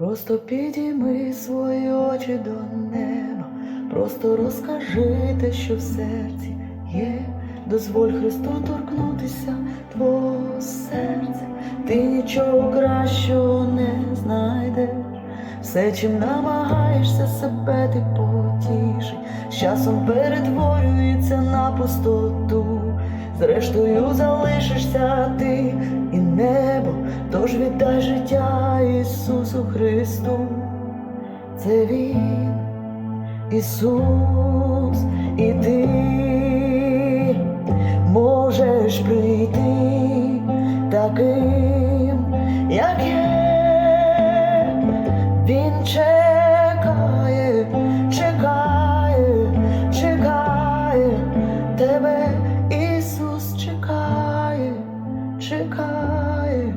Просто підійми свої очі до неба, просто розкажи те, що в серці є. Дозволь Христу торкнутися твого серця, ти нічого кращого не знайдеш. Все, чим намагаєшся себе ти потішить, з часом перетворюється на пустоту. Зрештою залишишся ти і небо, тож віддай життя Ісусу Христу. Це Він, Ісус, і ти можеш прийти таким, як є. Він чекає, чекає, чекає тебе, Ісус чекає, чекає,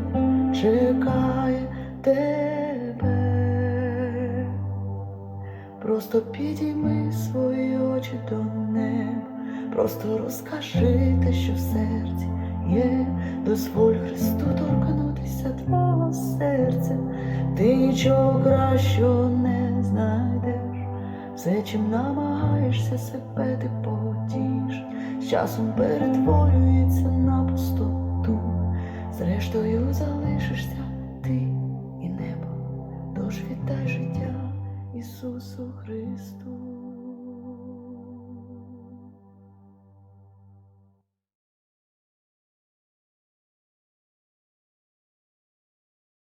чекає тебе. Просто підійми свої очі до неба, просто розкажи те, що в серці є, дозволь Христу торкнутися твого серця, ти нічого кращого не знайдеш, все, чим намагаєшся себе ти потіш, з часом перетворюється на пустоту, зрештою залишишся ти і небо, тож віддай життя Ісусу Христу.